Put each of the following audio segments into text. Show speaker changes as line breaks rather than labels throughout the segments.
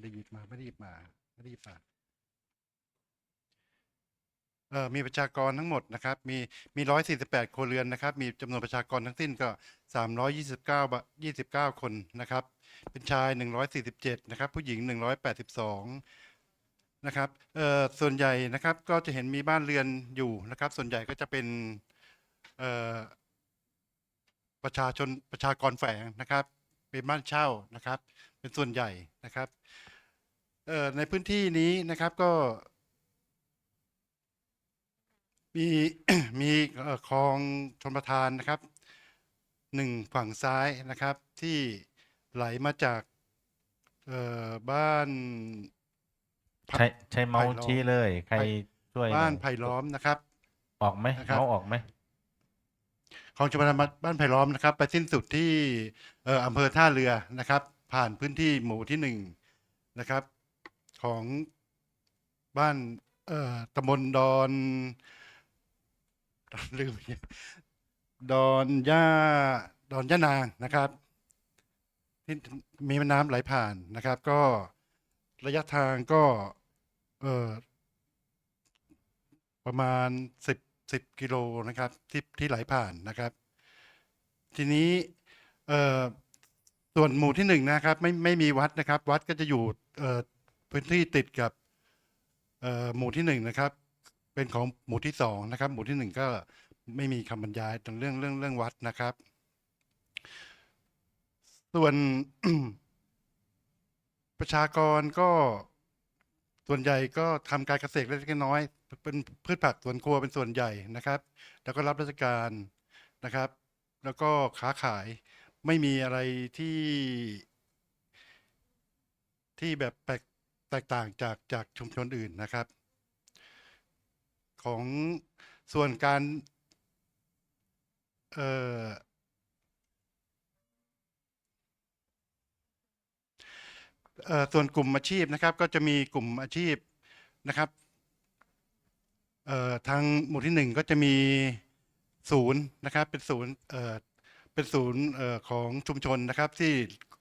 ไม่ได้หยิบมาไม่ได้หยิบมาไม่ได้หยิบมาเอ่อมีประชากรทั้งหมดนะครับ มีมีร้อยสี่สิบแปดครัวเรือนนะครับ มีจำนวนประชากรทั้งสิ้นก็สามร้อยยี่สิบเก้ายี่สิบเก้าคนนะครับ เป็นชายหนึ่งร้อยสี่สิบเจ็ดนะครับ ผู้หญิงหนึ่งร้อยแปดสิบสองนะครับเอ่อส่วนใหญ่นะครับก็จะเห็นมีบ้านเรือนอยู่นะครับ ส่วนใหญ่ก็จะเป็นเอ่อประชาชนประชากรแฝงนะครับ เป็นบ้านเช่านะครับ เป็นส่วนใหญ่นะครับ ในพื้นที่นี้นะครับก็ มีมีเอ่อคลองชนประทานนะครับหนึ่งฝั่งซ้ายนะครับที่ไหลมาจากเอ่อบ้าน
ใช้ใช้เมาส์
ไผ่ล้อม
ชี้เลย ใคร
ไผ่
ช่วยห
บ้าน
อย
ไผ่ล้อมนะครับ
ออกไหม
นะครับ
เมาส์ออกไหม
คลองชลประทานบ้านไผ่ล้อมนะครับ ไปสิ้นสุดที่เอ่ออำเภอท่าเรือนะครับ ผ่านพื้นที่หมู่ที่หนึ่งนะครับ ของบ้านเอ่อตำบลดอนลืมอีกดอนย่าดอนย่านางนะครับ ที่มีแม่น้ำไหลผ่านนะครับ ก็ระยะทางก็เอ่อประมาณสิบสิบกิโลนะครับที่ที่ไหลผ่านนะครับ ทีนี้เอ่อส่วนหมู่ที่หนึ่งนะครับ ไม่ไม่มีวัดนะครับ วัดก็จะอยู่เอ่อ พื้นที่ติดกับหมู่ที่หนึ่งนะครับ เป็นของหมู่ที่สองนะครับ หมู่ที่หนึ่งก็ไม่มีคำบรรยายตรงเรื่องเรื่องเรื่องวัดนะครับ ส่วนประชากรก็ส่วนใหญ่ก็ทำการเกษตรเล็กน้อย เป็นพืชผักสวนครัวเป็นส่วนใหญ่นะครับ แล้วก็รับราชการนะครับ แล้วก็ค้าขายไม่มีอะไรที่ ที่แบบแปลก แตกต่างจากจากชุมชนอื่นนะครับ ของส่วนการเอ่อเออส่วนกลุ่มอาชีพนะครับ ก็จะมีกลุ่มอาชีพนะครับเอ่อทางหมู่ที่หนึ่งก็จะมีศูนย์นะครับ เป็นศูนย์เอ่อเป็นศูนย์เอ่อของชุมชนนะครับ ที่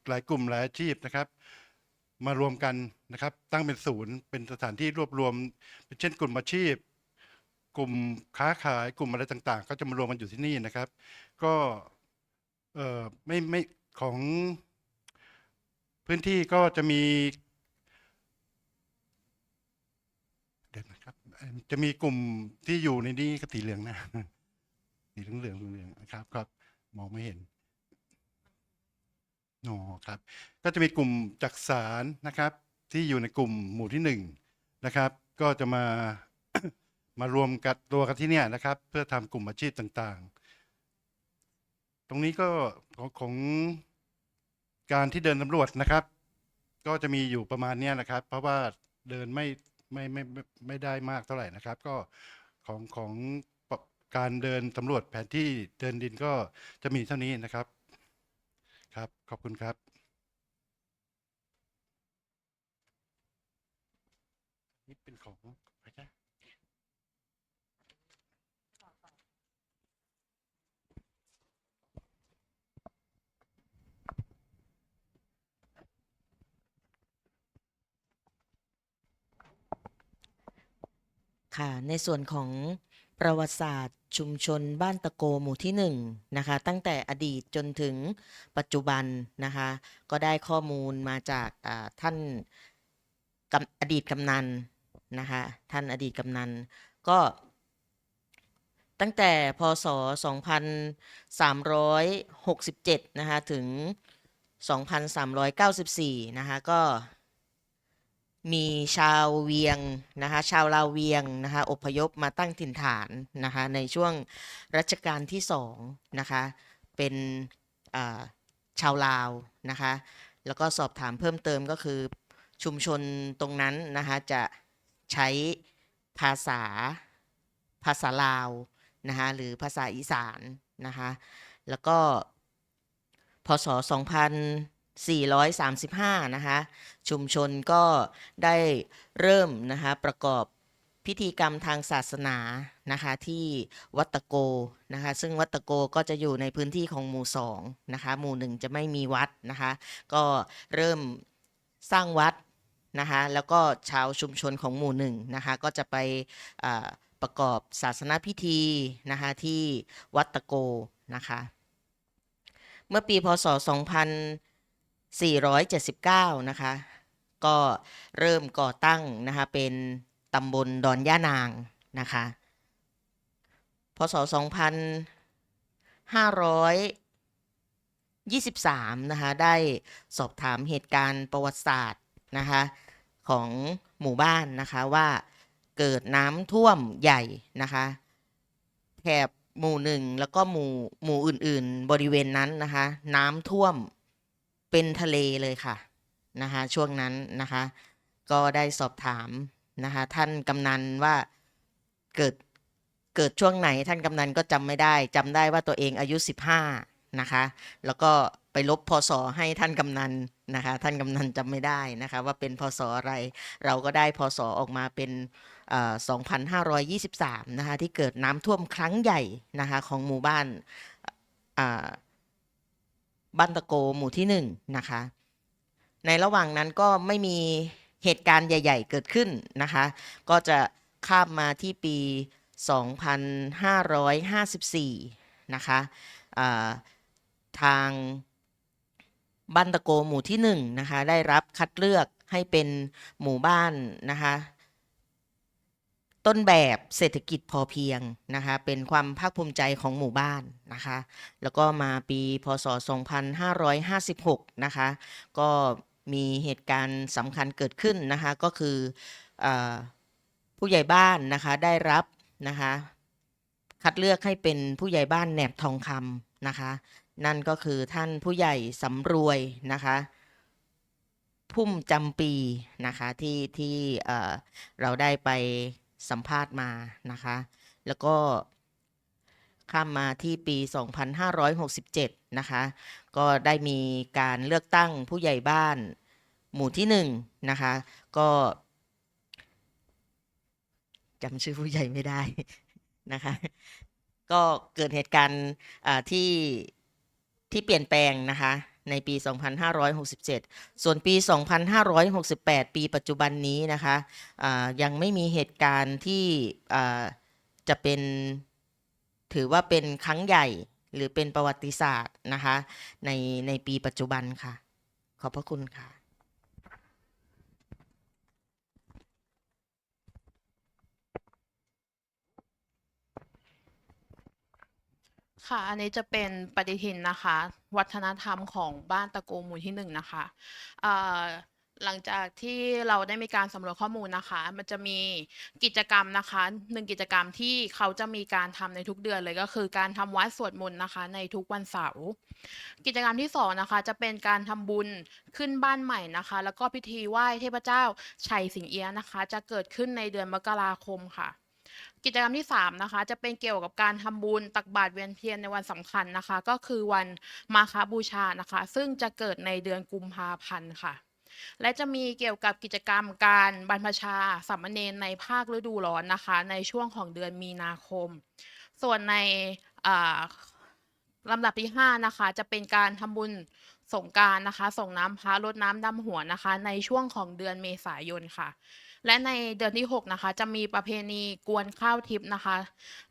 หลายกลุ่มหลายอาชีพนะครับ มารวมกันนะครับ ตั้งเป็นศูนย์เป็นสถานที่รวบรวม เป็นเช่นกลุ่มอาชีพ กลุ่มค้าขายกลุ่มอะไรต่างๆ ก็จะมารวมกันอยู่ที่นี่นะครับ ก็เอ่อไม่ไม่ของพื้นที่ก็จะมีเดี๋ยวนะครับ จะมีกลุ่มที่อยู่ในนี้ก็สีเหลืองนะสีเหลืองเหลืองเหลืองนะครับครับมองไม่เห็น อ๋อครับ ก็จะมีกลุ่มจักสารนะครับ ที่อยู่ในกลุ่มหมู่ที่หนึ่งนะครับ ก็จะมา มารวมกันตัวกันที่เนี่ยนะครับ เพื่อทำกลุ่มอาชีพต่างๆ ตรงนี้ก็ของของการที่เดินสำรวจนะครับ ก็จะมีอยู่ประมาณเนี้ยนะครับ เพราะว่าเดินไม่ไม่ไม่ไม่ไม่ได้มากเท่าไหร่นะครับ ก็ของของการเดินสำรวจแผนที่เดินดินก็จะมีเท่านี้นะครับ ครับ ขอบคุณครับ นี่เป็นของใครจ๊ะ
ค่ะในส่วนของประวัติศาสตร์ ชุมชนบ้านตะโกหมู่ที่หนึ่งนะคะตั้งแต่อดีตจนถึงปัจจุบันนะคะก็ได้ข้อมูลมาจากท่านอดีตกำนันนะคะท่านอดีตกำนันก็ตั้งแต่พศ 2367 นะคะ ถึง 2394 นะคะ ก็ มีชาวเวียงนะคะชาวลาวเวียงนะคะอพยพมาตั้งถิ่นฐานนะคะในช่วงรัชกาลที่สองนะคะเป็นชาวลาวนะคะแล้วก็สอบถามเพิ่มเติมก็คือชุมชนตรงนั้นนะคะจะใช้ภาษาภาษาลาวนะคะหรือภาษาอีสานนะคะแล้วก็พศ 2435 นะคะ ชุมชนก็ได้เริ่มนะคะประกอบพิธีกรรมทางศาสนานะคะที่วัตโกนะคะซึ่งวัตโกก็จะอยู่ในพื้นที่ของหมู่สองนะคะหมู่หนึ่งจะไม่มีวัดนะคะก็เริ่มสร้างวัดนะคะแล้วก็ชาวชุมชนของหมู่หนึ่งนะคะก็จะไปประกอบศาสนาพิธีนะคะที่วัตโกนะคะเมื่อปีพศ 479 นะคะ ก็เริ่มก่อตั้งนะคะ เป็นตำบลดอนย่านางนะคะ พศ 2523 นะคะ ได้สอบถามเหตุการณ์ประวัติศาสตร์นะคะ ของหมู่บ้านนะคะว่าเกิดน้ำท่วมใหญ่นะคะแถบหมู่หนึ่งแล้วก็หมู่หมู่อื่น ๆ บริเวณนั้นนะคะ น้ำท่วม เป็นทะเลเลยค่ะนะคะช่วงนั้นนะคะก็ได้สอบถามนะคะท่านกำนันว่าเกิดเกิดช่วงไหนท่านกำนันก็จำไม่ได้จำได้ว่าตัวเองอายุ 15นะคะแล้วก็ไปลบพศให้ท่านกำนันนะคะท่านกำนันจำไม่ได้นะคะว่าเป็นพศอะไรเราก็ได้พศออกมาเป็นเอ่อ2523 นะคะที่เกิดน้ำท่วมครั้งใหญ่นะคะของหมู่บ้านอ บ้านตะโกหมู่ที่หนึ่งนะคะ ในระหว่างนั้นก็ไม่มีเหตุการณ์ใหญ่ ๆ เกิดขึ้นนะคะ ก็จะข้ามมาที่ปี 2554 นะคะอ่าทางบ้านตะโกหมู่ที่หนึ่งนะคะได้รับคัดเลือกให้เป็นหมู่บ้านนะคะ ต้นแบบเศรษฐกิจพอเพียงนะคะเป็นความภาคภูมิใจของหมู่บ้านนะคะแล้วก็มาปีพศ 2556 นะคะก็มีเหตุการณ์สำคัญเกิดขึ้นนะคะก็คืออผู้ใหญ่บ้านนะคะได้รับนะคะคัดเลือกให้เป็นผู้ใหญ่บ้านแหนบทองคำนะคะนั่นก็คือท่านผู้ใหญ่สำรวยนะคะพุ่มจำปีนะคะที่ที่เราได้ไป สัมภาษณ์มานะคะ แล้วก็ข้ามมาที่ปี 2567 นะคะ ก็ได้มีการเลือกตั้งผู้ใหญ่บ้านหมู่ที่หนึ่งนะคะ ก็จำชื่อผู้ใหญ่ไม่ได้นะคะ ก็เกิดเหตุการณ์ที่ที่เปลี่ยนแปลงนะคะ ในปี 2567 ส่วนปี 2568 ปีปัจจุบันนี้นะคะะยังไม่มีเหตุการณ์ที่จะเป็นถือว่าเป็นครั้งใหญ่หรือเป็นประวัติศาสตร์นะคะในในปีปัจจุบันค่ะ ขอบพระคุณค่ะ
ค่ะ อันนี้จะเป็นปฏิทินนะคะ วัฒนธรรมของบ้านตะโกหมู่ที่หนึ่งนะคะเอ่อหลังจากที่เราได้มีการสำรวจข้อมูลนะคะ มันจะมีกิจกรรมนะคะหนึ่งกิจกรรมที่เขาจะมีการทำในทุกเดือนเลยก็คือการทำวัดสวดมนต์นะคะ ในทุกวันเสาร์กิจกรรมที่สองนะคะ จะเป็นการทำบุญขึ้นบ้านใหม่นะคะ แล้วก็พิธีไหว้เทพเจ้าชัยสิงเอียะนะคะ จะเกิดขึ้นในเดือนมกราคมค่ะ กิจกรรมที่ 3 นะคะ จะเป็นเกี่ยวกับการทำบุญตักบาตรเวียนเทียนในวันสำคัญนะคะ ก็คือวันมาฆบูชานะคะ ซึ่งจะเกิดในเดือนกุมภาพันธ์ค่ะ และจะมีเกี่ยวกับกิจกรรมการบรรพชาสามเณรในภาคฤดูร้อนนะคะ ในช่วงของเดือนมีนาคม ส่วนในลำดับที่ 5 นะคะ จะเป็นการทำบุญสงกานต์นะคะ ส่งน้ำพระรดน้ำดำหัวนะคะ ในช่วงของเดือนเมษายนค่ะ และในเดือนที่ 6 นะคะ จะมีประเพณีกวนข้าวทิพย์นะคะ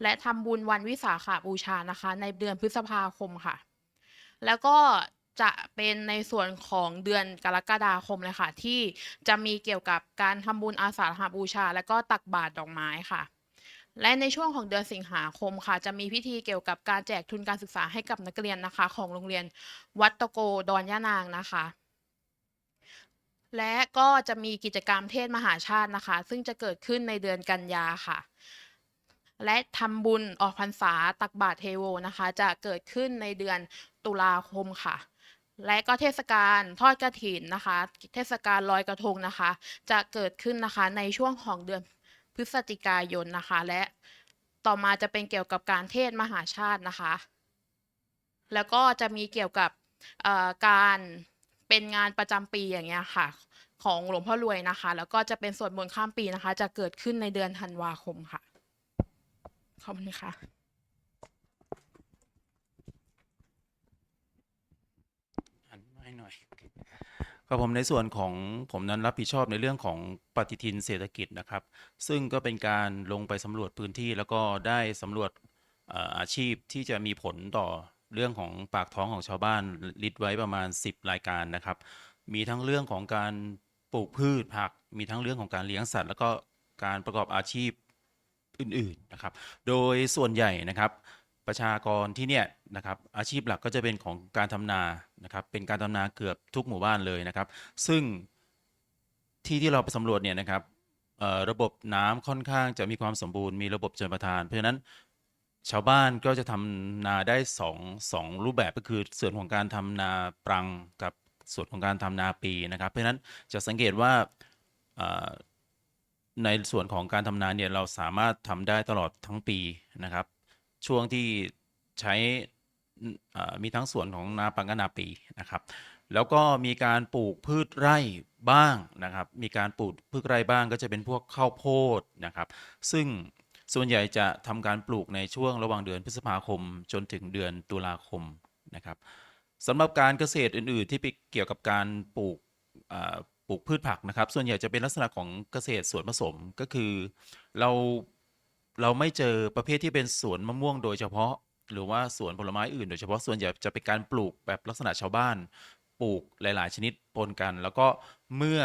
และทำบุญวันวิสาขบูชานะคะ ในเดือนพฤษภาคมค่ะ แล้วก็จะเป็นในส่วนของเดือนกรกฎาคมเลยค่ะ ที่จะมีเกี่ยวกับการทำบุญอาสาฬหบูชา และก็ตักบาตรดอกไม้ค่ะ และในช่วงของเดือนสิงหาคมค่ะ จะมีพิธีเกี่ยวกับการแจกทุนการศึกษาให้กับนักเรียนนะคะ ของโรงเรียนวัดตะโกดอนย่านางนะคะ และก็จะมีกิจกรรมเทศมหาชาตินะคะ ซึ่งจะเกิดขึ้นในเดือนกันยาค่ะ และทำบุญออกพรรษาตักบาตรเทโวนะคะ จะเกิดขึ้นในเดือนตุลาคมค่ะ และก็เทศกาลทอดกฐินนะคะ เทศกาลลอยกระทงนะคะ จะเกิดขึ้นนะคะในช่วงของเดือนพฤศจิกายนนะคะ และต่อมาจะเป็นเกี่ยวกับการเทศมหาชาตินะคะ แล้วก็จะมีเกี่ยวกับการ เป็นงานประจำปีอย่างเงี้ยค่ะ ของหลวงพ่อรวยนะคะ แล้วก็จะเป็นสวดมนต์ข้ามปีนะคะ จะเกิดขึ้นในเดือนธันวาคมค่ะขอบคุณค่ะ
หันมาให้หน่อยครับผมในส่วนของผมนั้นรับผิดชอบในเรื่องของปฏิทินเศรษฐกิจนะครับ ซึ่งก็เป็นการลงไปสำรวจพื้นที่แล้วก็ได้สำรวจอาชีพที่จะมีผลต่อ เรื่องของปากท้องของชาวบ้านลิดไว้ประมาณ 10 รายการนะครับ มีทั้งเรื่องของการปลูกพืชผัก มีทั้งเรื่องของการเลี้ยงสัตว์ แล้วก็การประกอบอาชีพอื่นๆนะครับ โดยส่วนใหญ่นะครับประชากรที่เนี่ยนะครับอาชีพหลักก็จะเป็นของการทำนานะครับเป็นการทำนาเกือบทุกหมู่บ้านเลยนะครับ ซึ่งที่ที่เราไปสำรวจเนี่ยนะครับระบบน้ำค่อนข้างจะมีความสมบูรณ์มีระบบชลประทาน เพราะฉะนั้น ชาวบ้านก็จะทำนาได้สองสองรูปแบบก็คือส่วนของการทำนาปรังกับส่วนของการทำนาปีนะครับ เพราะฉะนั้นจะสังเกตว่าในส่วนของการทำนาเนี่ยเราสามารถทำได้ตลอดทั้งปีนะครับ ช่วงที่ใช้มีทั้งส่วนของนาปังกับนาปีนะครับ แล้วก็มีการปลูกพืชไร่บ้างนะครับ มีการปลูกพืชไร่บ้างก็จะเป็นพวกข้าวโพดนะครับ ซึ่ง ส่วนใหญ่จะทำการปลูกในช่วงระหว่างเดือนพฤษภาคม จนถึงเดือนตุลาคมนะครับสำหรับการเกษตรอื่น ๆ ที่ไปเกี่ยวกับการปลูกปลูกพืชผักนะครับ ส่วนใหญ่จะเป็นลักษณะของเกษตรสวนผสมก็คือเราเราไม่เจอประเภทที่เป็นสวนมะม่วงโดยเฉพาะ หรือว่าสวนผลไม้อื่น โดยเฉพาะส่วนใหญ่จะเป็นการปลูกแบบลักษณะชาวบ้าน ปลูกหลาย ๆ ชนิดปนกัน แล้วก็เมื่อ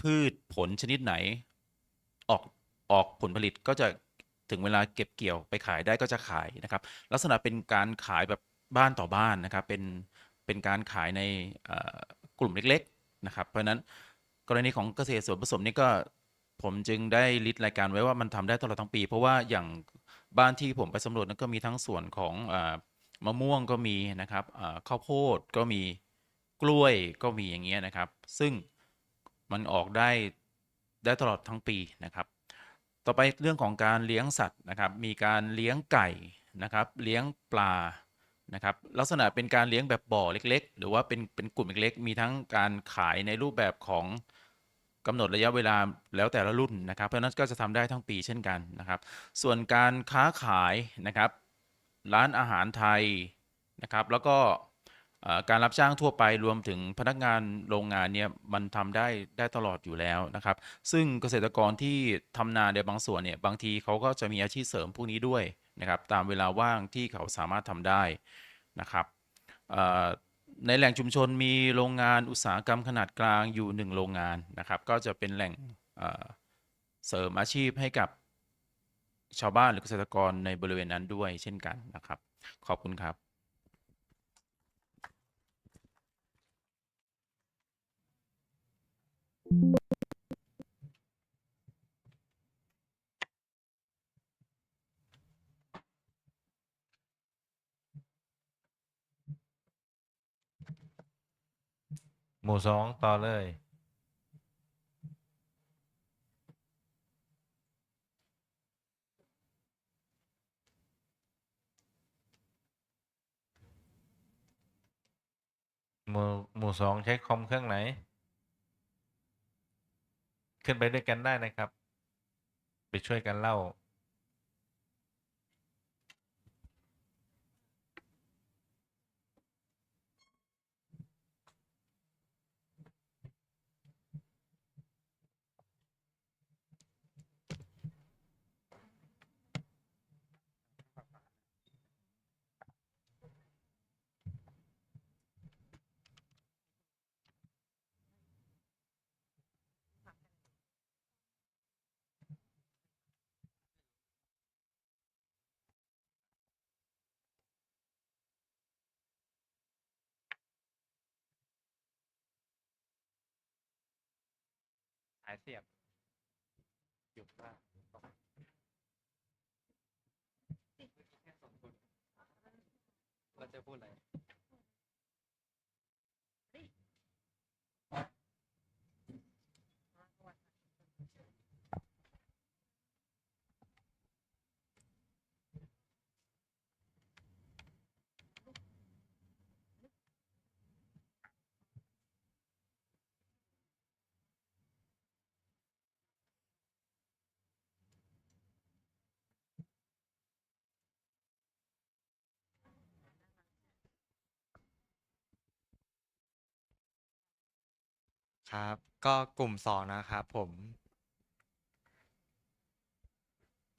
พืชผลชนิดไหนออก ออกผลผลิตก็จะถึงเวลาเก็บเกี่ยวไปขายได้ก็จะขายนะครับ ลักษณะเป็นการขายแบบบ้านต่อบ้านนะครับ เป็นเป็นการขายในกลุ่มเล็กๆนะครับ เพราะฉะนั้นกรณีของเกษตรส่วนผสมนี่ก็ผมจึงได้ลิสต์รายการไว้ว่ามันทำได้ตลอดทั้งปี เพราะว่าอย่างบ้านที่ผมไปสำรวจนั้นก็มีทั้งส่วนของอมะม่วงก็มีนะครับข้าวโพดก็มีกล้วยก็มีอย่างเงี้ยนะครับ ซึ่งมันออกได้ได้ตลอดทั้งปีนะครับ ต่อไปเรื่องของการเลี้ยงสัตว์นะครับ มีการเลี้ยงไก่นะครับ เลี้ยงปลานะครับ ลักษณะเป็นการเลี้ยงแบบบ่อเล็ก ๆ หรือว่าเป็นเป็นกลุ่มเล็กๆ มีทั้งการขายในรูปแบบของกำหนดระยะเวลาแล้วแต่ละรุ่นนะครับ เพราะนั้นก็จะทำได้ทั้งปีเช่นกันนะครับ ส่วนการค้าขายนะครับ ร้านอาหารไทยนะครับ แล้วก็ การรับจ้างทั่วไปรวมถึงพนักงานโรงงานเนี่ยมันทำได้ได้ตลอดอยู่แล้วนะครับ ซึ่งเกษตรกรที่ทำนาในบางส่วนเนี่ยบางทีเขาก็จะมีอาชีพเสริมพวกนี้ด้วยนะครับ ตามเวลาว่างที่เขาสามารถทำได้นะครับในแหล่งชุมชนมีโรงงานอุตสาหกรรมขนาดกลางอยู่หนึ่งโรงงานนะครับ ก็จะเป็นแหล่งเสริมอาชีพให้กับชาวบ้านหรือเกษตรกรในบริเวณนั้นด้วยเช่นกันนะครับ ขอบคุณครับ
หมู่สองต่อเลย หมู่หมู่สองใช้คอมเครื่องไหน ขึ้นไปด้วยกันได้นะครับ ไปช่วยกันเล่า หายเสียบหยุดว่าเราจะพูดอะไร
ครับ ก็กลุ่มสองนะครับผม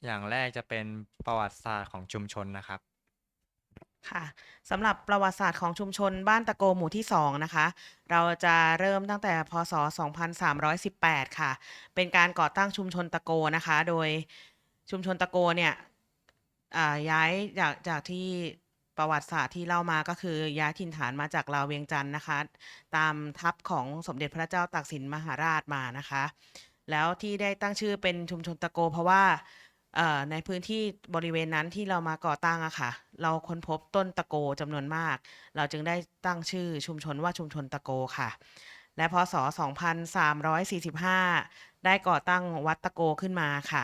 อย่างแรกจะเป็นประวัติศาสตร์ของชุมชนนะครับ
ค่ะสำหรับประวัติศาสตร์ของชุมชนบ้านตะโกหมู่ที่ 2 นะคะ เราจะเริ่มตั้งแต่พศ 2318 ค่ะ เป็นการก่อตั้งชุมชนตะโกนะคะ โดยชุมชนตะโกเนี่ยอ่าย้ายจากจากที่ ประวัติศาสตร์ที่เล่ามาก็คือย้ายถิ่นฐานมาจากลาวเวียงจันทร์นะคะ ตามทัพของสมเด็จพระเจ้าตากสินมหาราชมานะคะ แล้วที่ได้ตั้งชื่อเป็นชุมชนตะโก เพราะว่าในพื้นที่บริเวณนั้นที่เรามาก่อตั้งอะค่ะ เราค้นพบต้นตะโกจำนวนมาก เราจึงได้ตั้งชื่อชุมชนว่าชุมชนตะโกค่ะ และพศ 2345 ได้ก่อตั้งวัดตะโกขึ้นมาค่ะ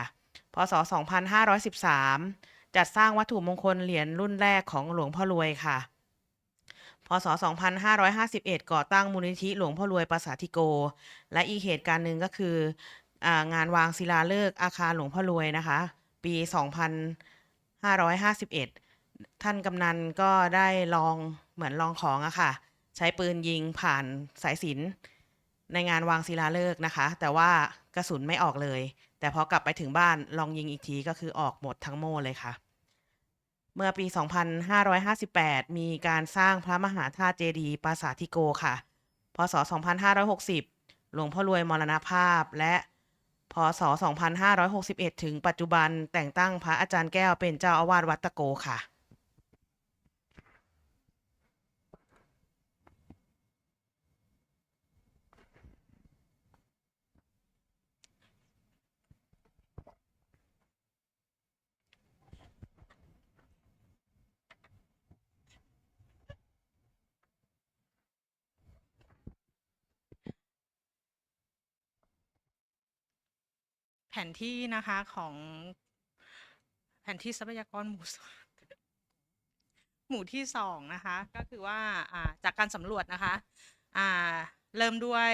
พศ 2513 จัดสร้างวัตถุมงคลเหรียญรุ่นแรกของหลวงพ่อรวยค่ะ พศ 2551 ก่อตั้งมูลนิธิหลวงพ่อรวยประสาธิโก และอีกเหตุการณ์หนึ่งก็คือองานวางศิลาฤกษ์อาคารหลวงพ่อรวยนะคะ ปี 2551 ท่านกำนันก็ได้ลองเหมือนลองของอะค่ะ ใช้ปืนยิงผ่านสายสินในงานวางศิลาฤกษ์นะคะ แต่ว่ากระสุนไม่ออกเลย แต่พอกลับไปถึงบ้านลองยิงอีกทีก็คือออกหมดทั้งโม่เลยค่ะ เมื่อปี 2558 มีการสร้างพระมหาธาตุเจดีย์ปราสาทิโกค่ะ พศ 2560 หลวงพ่อรวยมรณภาพ และ พศ 2561 ถึงปัจจุบันแต่งตั้งพระอาจารย์แก้วเป็นเจ้าอาวาสวัดตะโกค่ะ
แผนที่นะคะของแผนที่ทรัพยากรหมู่หมู่ที่สองนะคะ ก็คือว่าจากการสำรวจนะคะเริ่มด้วย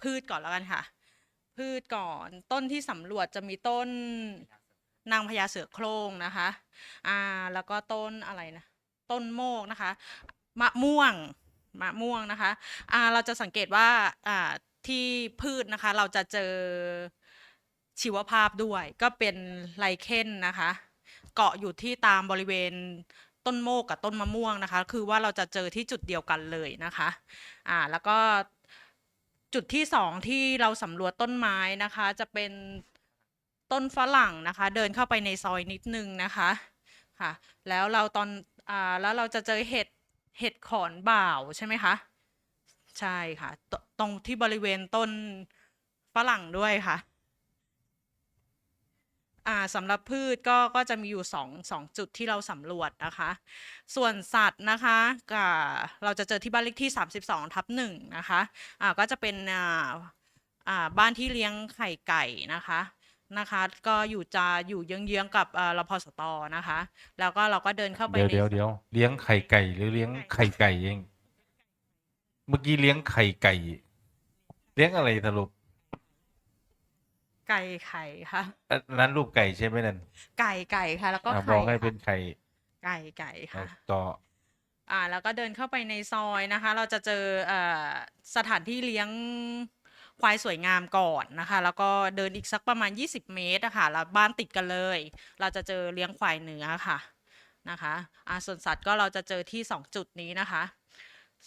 พืชก่อนแล้วกันค่ะ พืชก่อนต้นที่สำรวจจะมีต้นนางพญาเสือโคร่งนะคะอ่าแล้วก็ต้นอะไรนะ ต้นโมกนะคะ มะม่วง มะม่วงนะคะอ่าเราจะสังเกตว่าอ่าที่พืชนะคะ เราจะเจอ ชีวภาพด้วย ก็เป็นไลเคนนะคะ เกาะอยู่ที่ตามบริเวณต้นโมกกับต้นมะม่วงนะคะ คือว่าเราจะเจอที่จุดเดียวกันเลยนะคะอ่าแล้วก็จุดที่สองที่เราสำรวจต้นไม้นะคะ จะเป็นต้นฝรั่งนะคะ เดินเข้าไปในซอยนิดนึงนะคะค่ะ แล้วเราตอนอ่าแล้วเราจะเจอเห็ดเห็ดขอนบ่าวใช่ไหมคะใช่ค่ะตตรงที่บริเวณต้นฝรั่งด้วยค่ะ อ่าสำหรับพืชก็ก็จะมีอยู่สองสองจุดที่เราสำรวจนะคะ ส่วนสัตว์นะคะก็เราจะเจอที่บ้านเลขที่ 32ทับหนึ่งนะคะอ่าก็จะเป็นอ่าอ่าบ้านที่เลี้ยงไข่ไก่นะคะนะคะ ก็อยู่จะอยู่เยื้องๆกับอ่ารพสตนะคะ แล้วก็เราก็เดินเข้าไป
เดี๋ยว
ใน
เดี๋ยวเดี๋ยวเลี้ยงไข่ไก่หรือเลี้ยงไข่ไก่เอง เมื่อกี้เลี้ยงไข่ไก่ เลี้ยงอะไรสรุป
ไก่ไข่ค่ะ
อันนั้นลูกไก่ใช่ไหมนั่น
ไก่ไก่ค่ะ แล้วก็
อะบ
ไข่
อกให้
ค่ะ
เป็นไข่
ไก่ไก่
เอา
ค่ะ
ต่อ
อ่าแล้วก็เดินเข้าไปในซอยนะคะ เราจะเจอเอ่อสถานที่เลี้ยงควายสวยงามก่อนนะคะ แล้วก็เดินอีกสักประมาณ 20 เมตรอะค่ะแล้วบ้านติดกันเลย เราจะเจอเลี้ยงควายเนื้อค่ะนะคะอ่าส่วนสัตว์ก็เราจะเจอที่ 2 จุดนี้นะคะ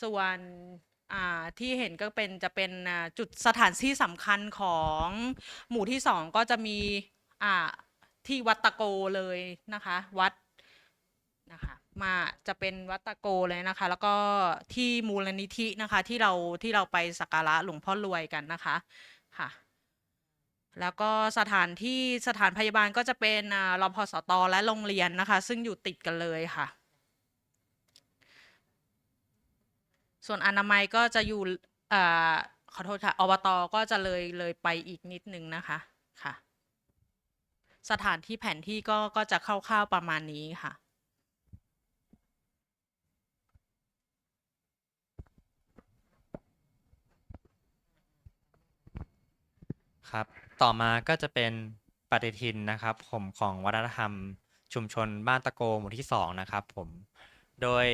ส่วน อ่าที่เห็นก็เป็นจะเป็นอ่าจุดสถานที่สำคัญของหมู่ที่สองก็จะมีอ่าที่วัดตะโกเลยนะคะ วัดนะคะมาจะเป็นวัดตะโกเลยนะคะ แล้วก็ที่มูลนิธินะคะ ที่เราที่เราไปสักการะหลวงพ่อรวยกันนะคะค่ะ แล้วก็สถานที่สถานพยาบาลก็จะเป็นอ่ารพสตและโรงเรียนนะคะ ซึ่งอยู่ติดกันเลยค่ะ ส่วนอนามัยก็จะอยู่อขอโทษค่ะอบตก็จะเลยเลยไปอีกนิดนึงนะคะค่ะ สถานที่แผนที่ก็ก็จะคร่าวๆประมาณนี้ค่ะ
ครับ ต่อมาก็จะเป็นปฏิทินนะครับผมของวัฒนธรรมชุมชนบ้านตะโกหมู่ที่สองนะครับผม โดย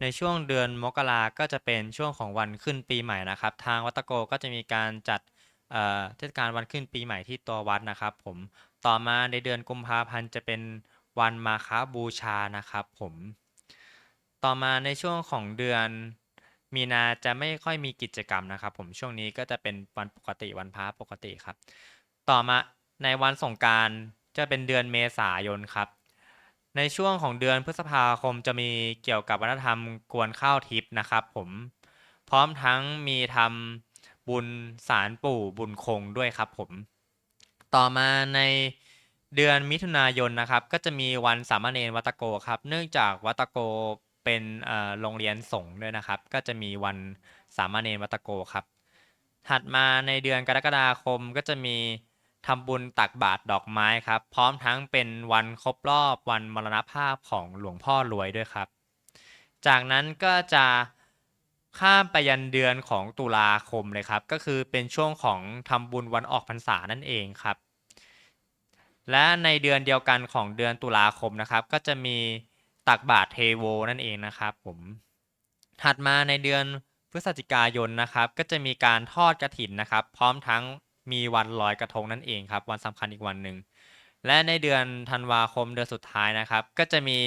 ในช่วงเดือนมกราก็จะเป็นช่วงของวันขึ้นปีใหม่นะครับ ทางวัดตะโกก็จะมีการจัดเทศกาลวันขึ้นปีใหม่ที่ตัววัดนะครับ ผมต่อมาในเดือนกุมภาพันธ์จะเป็นวันมาฆบูชานะครับ ผมต่อมาในช่วงของเดือนมีนาจะไม่ค่อยมีกิจกรรมนะครับ ผมช่วงนี้ก็จะเป็นวันปกติวันพระปกติครับ ต่อมาในวันสงการจะเป็นเดือนเมษายนครับ ในช่วงของเดือนพฤษภาคมจะมีเกี่ยวกับวัฒนธรรมกวนข้าวทิพย์นะครับผม พร้อมทั้งมีทำบุญสารปู่บุญคงด้วยครับผม ต่อมาในเดือนมิถุนายนนะครับ ก็จะมีวันสามเณรวัตโกครับ เนื่องจากวัตโกเป็นโรงเรียนสงฆ์ด้วยนะครับ ก็จะมีวันสามเณรวัตโกครับ ถัดมาในเดือนกรกฎาคมก็จะมี ทำบุญตักบาตรดอกไม้ครับ พร้อมทั้งเป็นวันครบรอบวันมรณภาพของหลวงพ่อรวยด้วยครับ จากนั้นก็จะข้ามไปยันเดือนของตุลาคมเลยครับ ก็คือเป็นช่วงของทำบุญวันออกพรรษานั่นเองครับ และในเดือนเดียวกันของเดือนตุลาคมนะครับ ก็จะมีตักบาตรเทโวนั่นเองนะครับผมถัดมาในเดือนพฤศจิกายนนะครับ ก็จะมีการทอดกระถินนะครับ พร้อมทั้ง มีวันลอยกระทงนั่นเองครับ วันสำคัญอีกวันหนึ่ง และในเดือนธันวาคมเดือนสุดท้ายนะครับ ก็จะมี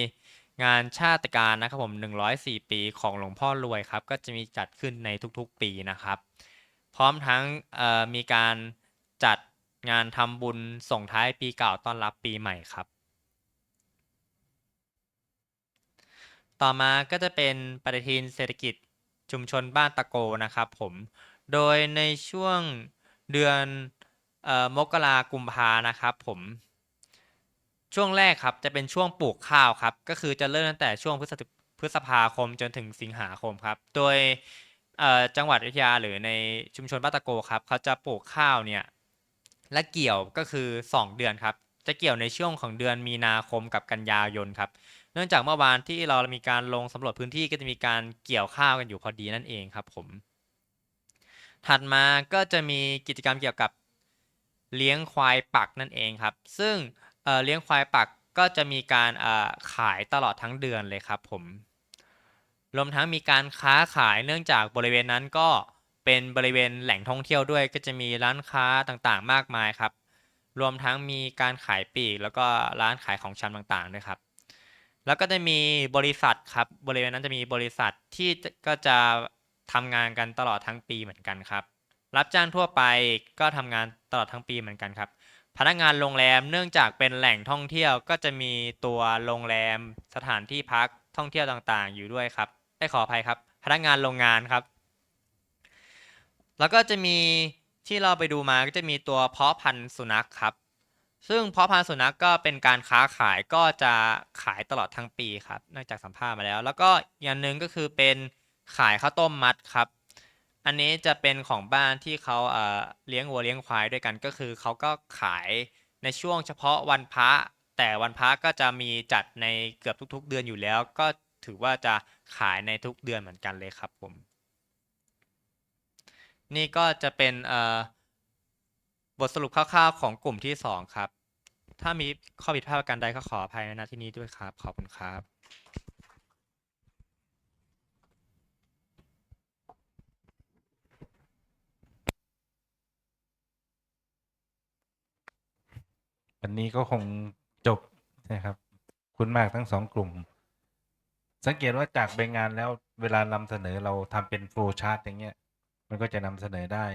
งานชาติการนะครับผม 104 ปีของหลวงพ่อรวยครับ ก็จะมีจัดขึ้นในทุกๆปีนะครับ พร้อมทั้งมีการจัดงานทำบุญส่งท้ายปีเก่าต้อนรับปีใหม่ครับ ต่อมาก็จะเป็นปฏิทินเศรษฐกิจชุมชนบ้านตะโกนะครับผม โดยในช่วง เดือนออมกรากุมภานะครับผม ช่วงแรกครับจะเป็นช่วงปลูกข้าวครับ ก็คือจะเริ่มตั้งแต่ช่วงพฤศจิพฤษภาคมจนถึงสิงหาคมครับ โดยจังหวัดอยุธยาหรือในชุมชนบ้านตะโกครับเขาจะปลูกข้าวเนี่ยและเกี่ยวก็คือ 2 เดือนครับ จะเกี่ยวในช่วงของเดือนมีนาคมกับกันยายนครับ เนื่องจากเมื่อวานที่เรามีการลงสำรวจพื้นที่ก็จะมีการเกี่ยวข้าวกันอยู่พอดีนั่นเองครับผม ถัดมาก็จะมีกิจกรรมเกี่ยวกับเลี้ยงควายปักนั่นเองครับ ซึ่งเเลี้ยงควายปักก็จะมีการขายตลอดทั้งเดือนเลยครับผมรวมทั้งมีการค้าขายเนื่องจากบริเวณนั้นก็เป็นบริเวณแหล่งท่องเที่ยวด้วยก็จะมีร้านค้าต่างๆ มากมายครับ รวมทั้งมีการขายปลีกแล้วก็ร้านขายของชำต่างๆด้วยครับ แล้วก็จะมีบริษัทครับบริเวณนั้นจะมีบริษัทที่ก็จะ ทำงานกันตลอดทั้งปีเหมือนกันครับ รับจ้างทั่วไปก็ทำงานตลอดทั้งปีเหมือนกันครับ พนักงานโรงแรมเนื่องจากเป็นแหล่งท่องเที่ยวก็จะมีตัวโรงแรม สถานที่พักท่องเที่ยวต่างๆ อยู่ด้วยครับได้ขออภัยครับ พนักงานโรงงานครับ แล้วก็จะมีที่เราไปดูมาก็จะมีตัวเพาะพันธุ์สุนัขครับ ซึ่งเพาะพันธุ์สุนัขก็เป็นการค้าขายก็จะขายตลอดทั้งปีครับนอกจากสัมภาษณ์มาแล้ว แล้วก็อย่างหนึ่งก็คือเป็น ขายข้าวต้มมัดครับ อันนี้จะเป็นของบ้านที่เขาเอ่อเลี้ยงวัวเลี้ยงควายด้วยกันก็คือเขาก็ขายในช่วงเฉพาะวันพระแต่วันพระก็จะมีจัดในเกือบทุก ๆ เดือนอยู่แล้ว ก็ถือว่าจะขายในทุกเดือนเหมือนกันเลยครับผม นี่ก็จะเป็นเอ่อบทสรุปคร่าวๆของกลุ่มที่สองครับ ถ้ามีข้อผิดพลาดประการใดก็ขออภัยในที่นี้ด้วยครับ ขอบคุณครับ
วันนี้ก็คงจบนะครับ คุณมากทั้งสองกลุ่ม สังเกตว่าจากไปงานแล้วเวลานำเสนอเราทำเป็นโฟล์ชาร์ตอย่างเงี้ย มันก็จะนำเสนอได้